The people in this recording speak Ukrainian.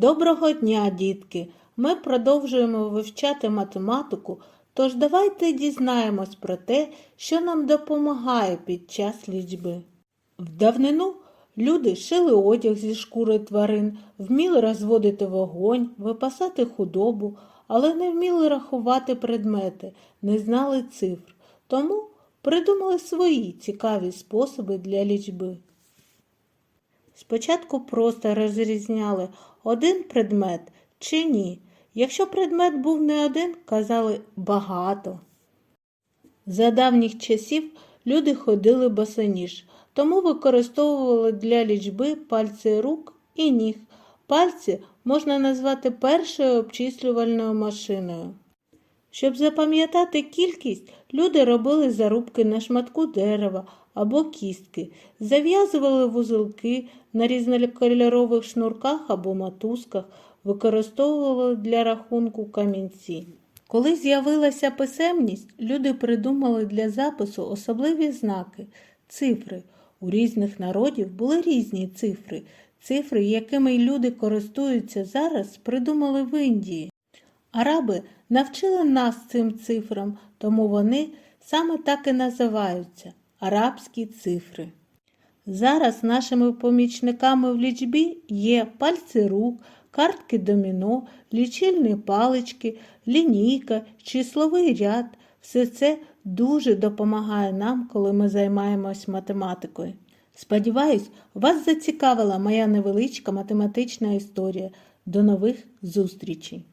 Доброго дня, дітки! Ми продовжуємо вивчати математику, тож давайте дізнаємось про те, що нам допомагає під час лічби. В давнину люди шили одяг зі шкури тварин, вміли розводити вогонь, випасати худобу, але не вміли рахувати предмети, не знали цифр. Тому придумали свої цікаві способи для лічби. Спочатку просто розрізняли один предмет чи ні. Якщо предмет був не один, казали багато. За давніх часів люди ходили босоніж, тому використовували для лічби пальці рук і ніг. Пальці можна назвати першою обчислювальною машиною. Щоб запам'ятати кількість, люди робили зарубки на шматку дерева або кістки, зав'язували вузелки на різнокольорових шнурках або мотузках, використовували для рахунку камінці. Коли з'явилася писемність, люди придумали для запису особливі знаки, цифри. У різних народів були різні цифри. Цифри, якими люди користуються зараз, придумали в Індії. Араби навчили нас цим цифрам, тому вони саме так і називаються арабські цифри. Зараз нашими помічниками в лічбі є пальці рук, картки доміно, лічильні палички, лінійка, числовий ряд. Все це дуже допомагає нам, коли ми займаємось математикою. Сподіваюсь, вас зацікавила моя невеличка математична історія. До нових зустрічей!